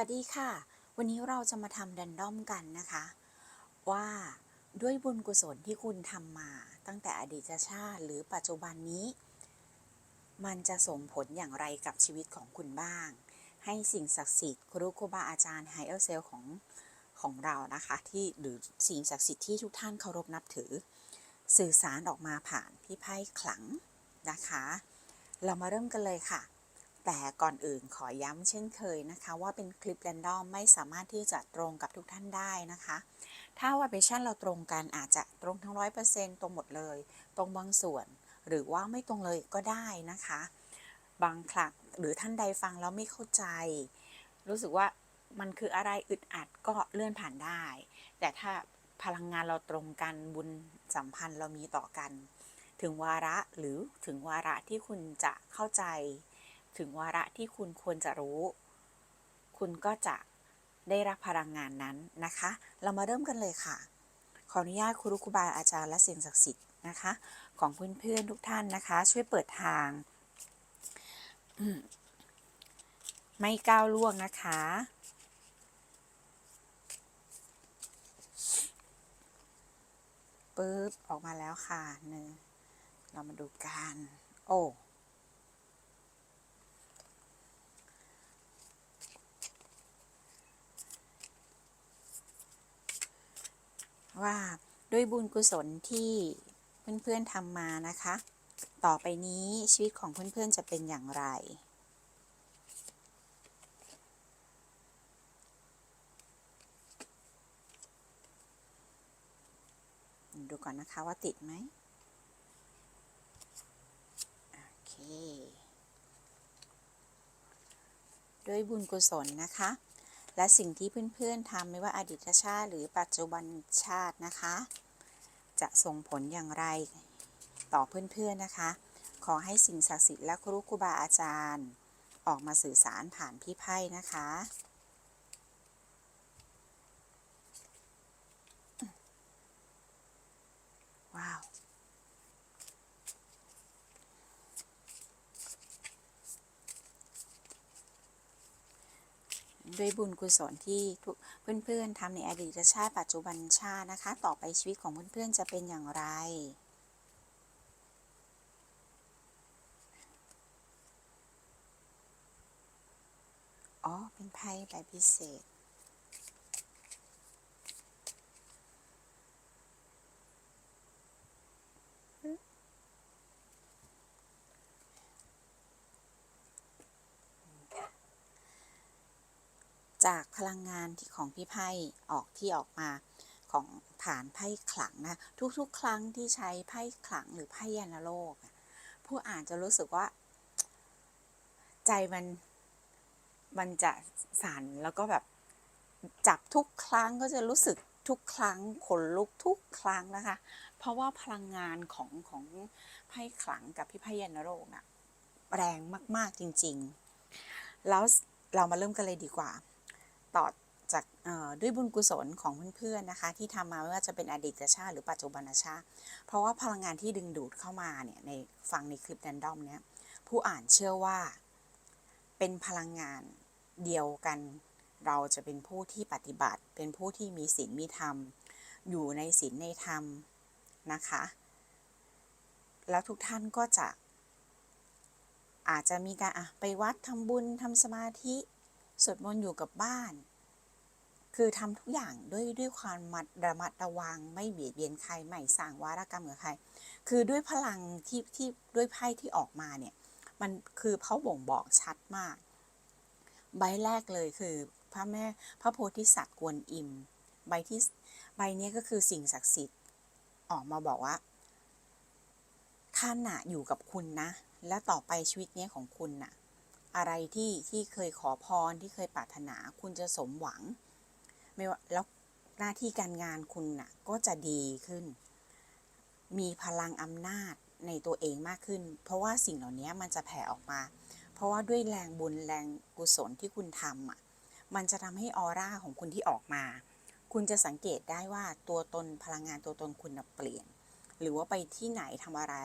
วัสดีค่ะ วันนี้เราจะมาทำแรนด้อมกันนะคะ ว่าด้วยบุญกุศลที่คุณทำมาตั้งแต่อดีตชาติหรือปัจจุบันนี้ มันจะส่งผลอย่างไรกับชีวิตของคุณบ้าง ให้สิ่งศักดิ์สิทธิ์ครูครูบาอาจารย์ไฮเออร์เซลของของเรานะคะที่หรือสิ่งศักดิ์สิทธิ์ที่ทุกท่านเคารพนับถือ สื่อสารออกมาผ่านพี่ไพ่ขลังนะคะ เรามาเริ่มกันเลยค่ะ แต่ก่อนอื่นขอย้ำเช่นเคยนะคะ ว่าเป็นคลิปแรนดอมไม่สามารถที่จะตรงกับทุกท่านได้นะคะ ถ้าว่าเบชั่นเราตรงกันอาจจะตรงทั้งร้อยเปอร์เซ็นต์ตรงหมดเลย ตรงบางส่วน หรือว่าไม่ตรงเลยก็ได้นะคะ บางครั้งหรือท่านใดฟังแล้วไม่เข้าใจ รู้สึกว่ามันคืออะไรอึดอัดก็เลื่อนผ่านได้ แต่ถ้าพลังงานเราตรงกันบุญสัมพันธ์เรามีต่อกัน ถึงวาระหรือถึงวาระที่คุณจะเข้าใจ ถึงวาระที่คุณควรจะรู้ คุณก็จะได้รับพลังงานนั้นนะคะ เรามาเริ่มกันเลยค่ะ ขออนุญาตครูครูบาอาจารย์และสิ่งศักดิ์สิทธิ์นะคะ ของเพื่อนๆทุกท่านนะคะ ช่วยเปิดทาง ไม่ก้าวล่วงนะคะปึ๊บออกมาแล้วค่ะหนึ่งเรามาดูกัน โอ้ ว่าด้วยบุญกุศลที่เพื่อนๆทำมานะคะ ต่อไปนี้ชีวิตของเพื่อนๆจะเป็นอย่างไร ดูก่อนนะคะว่าติดไหมโอเค ด้วยบุญกุศลนะคะ และสิ่งที่เพื่อนๆทำไม่ว่าอดีตชาติหรือปัจจุบันชาตินะคะ จะส่งผลอย่างไรต่อเพื่อนๆนะคะ ขอให้สิ่งศักดิ์สิทธิ์และครูครูบาอาจารย์ ออกมาสื่อสารผ่านพี่ไพ่นะคะว้าว ด้วยบุญกุศลที่ทุกเพื่อนๆทำในอดีตชาติปัจจุบันชาตินะคะ ต่อไปชีวิตของเพื่อนๆจะเป็นอย่างไรอ๋อเป็นไพ่ใบพิเศษ พลังงานที่ของพี่ไพ่ออกที่ออกมาของฐานไพ่ขลังนะทุกๆ ครั้งที่ใช้ไพ่ขลังหรือไพ่ยานโลก ผู้อ่านจะรู้สึกว่า ใจมันมันจะสั่นแล้วก็แบบจับทุกครั้งก็จะรู้สึกทุกครั้งขนลุกทุกครั้งนะคะ เพราะว่าพลังงานของของไพ่ขลังกับพี่ไพ่ยานโลกอะแรงมาก ๆ จริง ๆ แล้วเรามาเริ่มกันเลยดีกว่า ต่อจากด้วยบุญกุศลของเพื่อนๆนะคะ ที่ทำมาไม่ว่าจะเป็นอดีตชาติหรือปัจจุบันชาติ เพราะว่าพลังงานที่ดึงดูดเข้ามาเนี่ยในฟังในคลิปแรนดอมเนี้ยผู้อ่านเชื่อว่าเป็นพลังงานเดียวกัน เราจะเป็นผู้ที่ปฏิบัติ เป็นผู้ที่มีศีลมีธรรม อยู่ในศีลในธรรมนะคะ แล้วทุกท่านก็จะอาจจะมีการอะไปวัดทำบุญทำสมาธิ สวดมนต์อยู่กับบ้าน คือทำทุกอย่างด้วยด้วยความมัดระมัดระวังไม่เบียดเบียนใครไม่สร้างวาระกรรมกับใคร คือด้วยพลังที่ที่ด้วยไพ่ที่ออกมาเนี่ยมันคือเขาบ่งบอกชัดมาก ใบแรกเลยคือพระแม่พระโพธิสัตว์กวนอิม ใบที่ใบเนี้ยก็คือสิ่งศักดิ์สิทธิ์ออกมาบอกว่าท่านน่ะอยู่กับคุณนะ และต่อไปชีวิตเนี้ยของคุณน่ะ อะไรที่ที่เคยขอพรที่เคยปรารถนาคุณจะสมหวัง ไม่ว่าแล้วหน้าที่การงานคุณน่ะก็จะดีขึ้น มีพลังอำนาจในตัวเองมากขึ้น เพราะว่าสิ่งเหล่านี้มันจะแผ่ออกมา เพราะว่าด้วยแรงบุญแรงกุศลที่คุณทำอะมันจะทำให้ออร่าของคุณที่ออกมา คุณจะสังเกตได้ว่าตัวตนพลังงานตัวตนคุณเปลี่ยน หรือว่าไปที่ไหนทำอะไร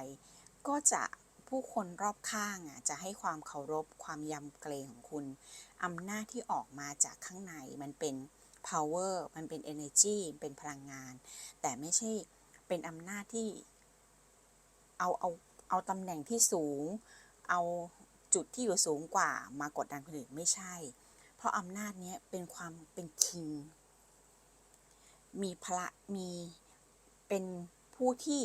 ก็จะ ผู้คนรอบข้างอะจะให้ความเคารพความยำเกรงของคุณอำนาจที่ออกมาจากข้างในมันเป็น power มันเป็น energy เป็นพลังงาน แต่ไม่ใช่เป็นอำนาจที่เอาเอาเอาตำแหน่งที่สูง เอาจุดที่อยู่สูงกว่ามากดดันคนอื่นไม่ใช่ เพราะอำนาจเนี้ยเป็นความเป็น king มีพละมีเป็นผู้ที่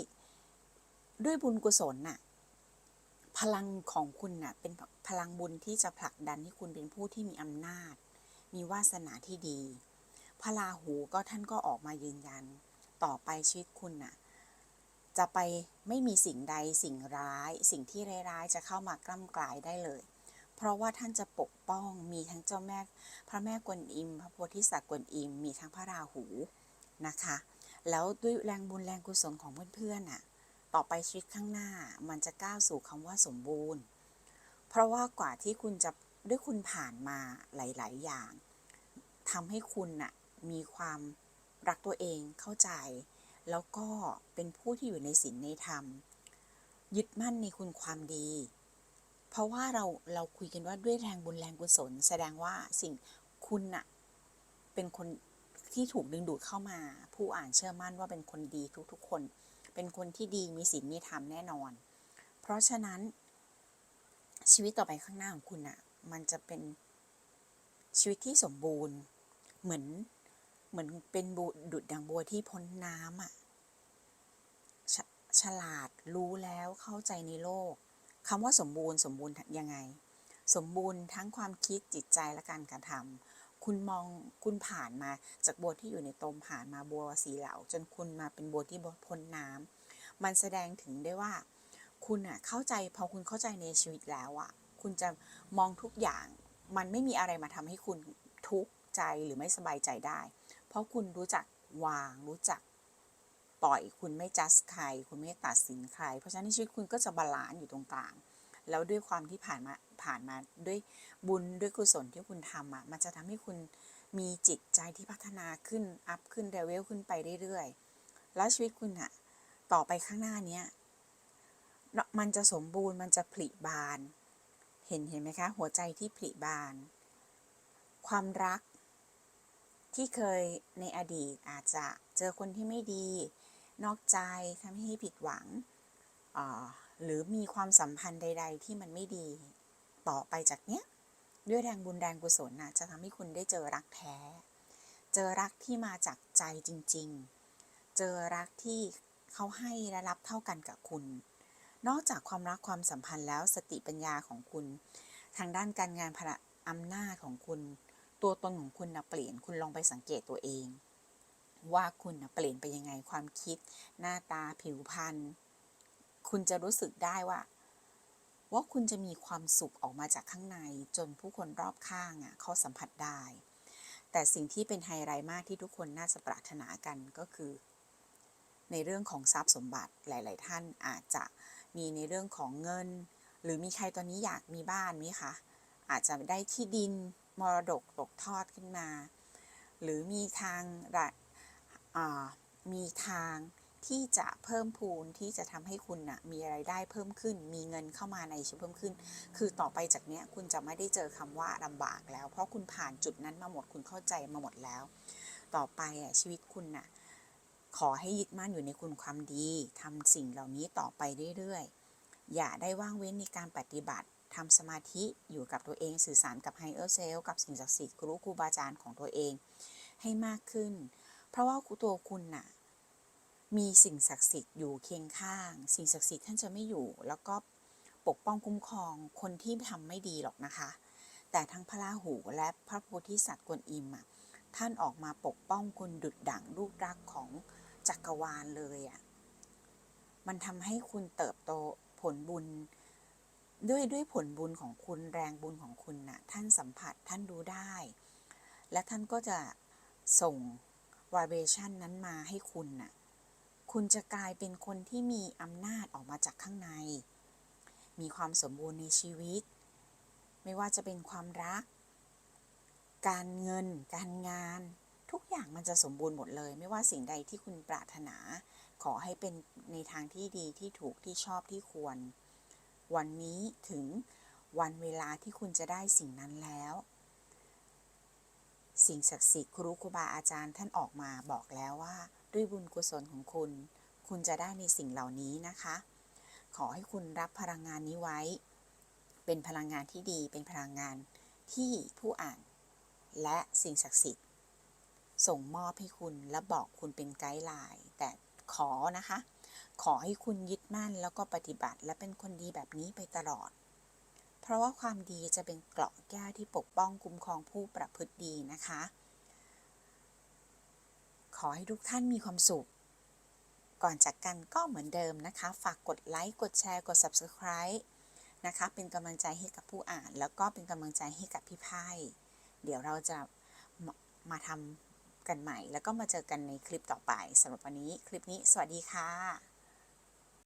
ด้วยบุญกุศลน่ะ พลังของคุณน่ะเป็นพลังบุญที่จะผลักดันให้คุณเป็นผู้ที่มีอำนาจ มีวาสนาที่ดี พระราหูก็ท่านก็ออกมายืนยัน ต่อไปชีวิตคุณน่ะจะไปไม่มีสิ่งใดสิ่งร้าย สิ่งที่ร้ายๆจะเข้ามากล้ำกลายได้เลย เพราะว่าท่านจะปกป้องมีทั้งเจ้าแม่พระแม่กวนอิม พระโพธิสัตว์กวนอิม มีทั้งพระราหูนะคะ แล้วด้วยแรงบุญแรงกุศลของเพื่อนๆน่ะ ต่อไปชีวิตข้างหน้ามันจะก้าวสู่คำว่าสมบูรณ์ เพราะว่ากว่าที่คุณจะด้วยคุณผ่านมาหลาย ๆ อย่างทำให้คุณน่ะมีความรักตัวเองเข้าใจ แล้วก็เป็นผู้ที่อยู่ในศีลในธรรม ยึดมั่นในคุณความดี เพราะว่าเราเราคุยกันว่าด้วยแรงบุญแรงกุศล แสดงว่าสิ่งคุณน่ะเป็นคนที่ถูกดึงดูดเข้ามา ผู้อ่านเชื่อมั่นว่าเป็นคนดีทุกๆคน เป็นคนที่ดีมีศีลมีธรรมแน่นอน เพราะฉะนั้นชีวิตต่อไปข้างหน้าของคุณน่ะมันจะเป็นชีวิตที่สมบูรณ์เหมือนเหมือนเป็นบุดุดดังบัวที่พ้นน้ำอะฉฉลาดรู้แล้วเข้าใจในโลกคำว่าสมบูรณ์สมบูรณ์ยังไง สมบูรณ์ทั้งความคิดจิตใจและการกระทำ คุณมองคุณผ่านมาจากบัวที่อยู่ในตมผ่านมาบัวสีเหลาจนคุณมาเป็นบัวที่พ้นน้ำมันแสดงถึงได้ว่า คุณอะเข้าใจพอคุณเข้าใจในชีวิตแล้วอะ คุณจะมองทุกอย่างมันไม่มีอะไรมาทำให้คุณทุกข์ใจหรือไม่สบายใจได้ เพราะคุณรู้จักวางรู้จักปล่อยคุณไม่จัดใคร คุณไม่ตัดสินใคร เพราะฉะนั้นชีวิตคุณก็จะบาลานซ์อยู่ตรงกลาง แล้วด้วยความที่ผ่านมาผ่านมาด้วยบุญด้วยกุศลที่คุณทำอะมันจะทำให้คุณมีจิตใจที่พัฒนาขึ้นอัพขึ้นเดเวลขึ้นไปเรื่อยๆ แล้วชีวิตคุณอะต่อไปข้างหน้าเนี้ยมันจะสมบูรณ์มันจะผลิบาน เห็นเห็นไหมคะ หัวใจที่ผลิบาน ความรักที่เคยในอดีตอาจจะเจอคนที่ไม่ดี นอกใจทำให้ผิดหวัง หรือมีความสัมพันธ์ใด ๆ ที่มันไม่ดีต่อไปจากเนี้ย ด้วยแรงบุญแรงกุศลนะจะทำให้คุณได้เจอรักแท้ เจอรักที่มาจากใจจริง ๆ เจอรักที่เขาให้และรับเท่ากันกับคุณ นอกจากความรักความสัมพันธ์แล้วสติปัญญาของคุณ ทางด้านการงานพละอำนาจของคุณ ตัวตนของคุณนะเปลี่ยนคุณลองไปสังเกตตัวเอง ว่าคุณนะเปลี่ยนไปยังไงความคิด หน้าตาผิวพรรณ คุณจะรู้สึกได้ว่า ว่าคุณจะมีความสุขออกมาจากข้างใน จนผู้คนรอบข้างอะเขาสัมผัสได้ แต่สิ่งที่เป็นไฮไลท์มากที่ทุกคนน่าจะปรารถนากันก็คือ ในเรื่องของทรัพย์สมบัติหลาย ๆ ท่านอาจจะมีในเรื่องของเงิน หรือมีใครตอนนี้อยากมีบ้านไหมคะอาจจะได้ที่ดินมรดกตกทอดขึ้นมา หรือมีทางมีทาง ที่จะเพิ่มพูนที่จะทำให้คุณนะมีไรายได้เพิ่มขึ้น มีเงินเข้ามาในชีวิตเพิ่มขึ้น คือต่อไปจากเนี้ยคุณจะไม่ได้เจอคำว่าลำบากแล้ว เพราะคุณผ่านจุดนั้นมาหมดคุณเข้าใจมาหมดแล้ว ต่อไปอะชีวิตคุณน่ะขอให้ยึดมั่นอยู่ในคุณความดีทำสิ่งเหล่านี้ต่อไปเรื่อยๆ อย่าได้ว่างเว้นในการปฏิบัติทำสมาธิอยู่กับตัวเองสื่อสารกับไฮเออร์เซลกับสิ่งศักดิ์สิทธิ์ครูครูบาอาจารย์ของตัวเองให้มากขึ้น เพราะว่าตัวคุณน่ะ มีสิ่งศักดิ์สิทธิ์อยู่เคียงข้าง สิ่งศักดิ์สิทธิ์ท่านจะไม่อยู่ แล้วก็ปกป้องคุ้มครองคนที่ทำไม่ดีหรอกนะคะ แต่ทั้งพระราหูและพระโพธิสัตว์กวนอิมอะท่านออกมาปกป้องคุณดุดดั่งลูกรักของจักรวาลเลยอะมันทำให้คุณเติบโตผลบุญ ด้วยด้วยผลบุญของคุณแรงบุญของคุณนะ่ะท่านสัมผัสท่านรู้ได้ และท่านก็จะส่ง vibration นั้นมาให้คุณนะ่ะ คุณจะกลายเป็นคนที่มีอำนาจออกมาจากข้างใน มีความสมบูรณ์ในชีวิต ไม่ว่าจะเป็นความรัก การเงิน การงาน ทุกอย่างมันจะสมบูรณ์หมดเลย ไม่ว่าสิ่งใดที่คุณปรารถนา ขอให้เป็นในทางที่ดีที่ถูกที่ชอบที่ควร วันนี้ถึงวันเวลาที่คุณจะได้สิ่งนั้นแล้ว สิ่งศักดิ์สิทธิ์ครูครูบาอาจารย์ท่านออกมาบอกแล้วว่า ด้วยบุญกุศลของคุณ คุณจะได้ในสิ่งเหล่านี้นะคะ ขอให้คุณรับพลังงานนี้ไว้ เป็นพลังงานที่ดี เป็นพลังงานที่ผู้อ่าน และสิ่งศักดิ์สิทธิ์ ส่งมอบให้คุณและบอกคุณเป็นไกด์ไลน์ แต่ขอนะคะ ขอให้คุณยึดมั่นแล้วก็ปฏิบัติ และเป็นคนดีแบบนี้ไปตลอด เพราะว่าความดีจะเป็นเกราะแก้วที่ปกป้องคุ้มครองผู้ประพฤติดีนะคะ อให้ทุกท่านมีความสุข ก่อนจากกันก็เหมือนเดิมนะคะ ฝากกดไลค์กดแชร์กด Subscribe นะคะ เป็นกำลังใจให้กับผู้อ่าน แล้วก็เป็นกำลังใจให้กับพี่ไพ่เดี๋ยวเราจะมามาทำกันใหม่ แล้วก็มาเจอกันในคลิปต่อไปสำหรับวันนี้คลิปนี้สวัสดีค่ะ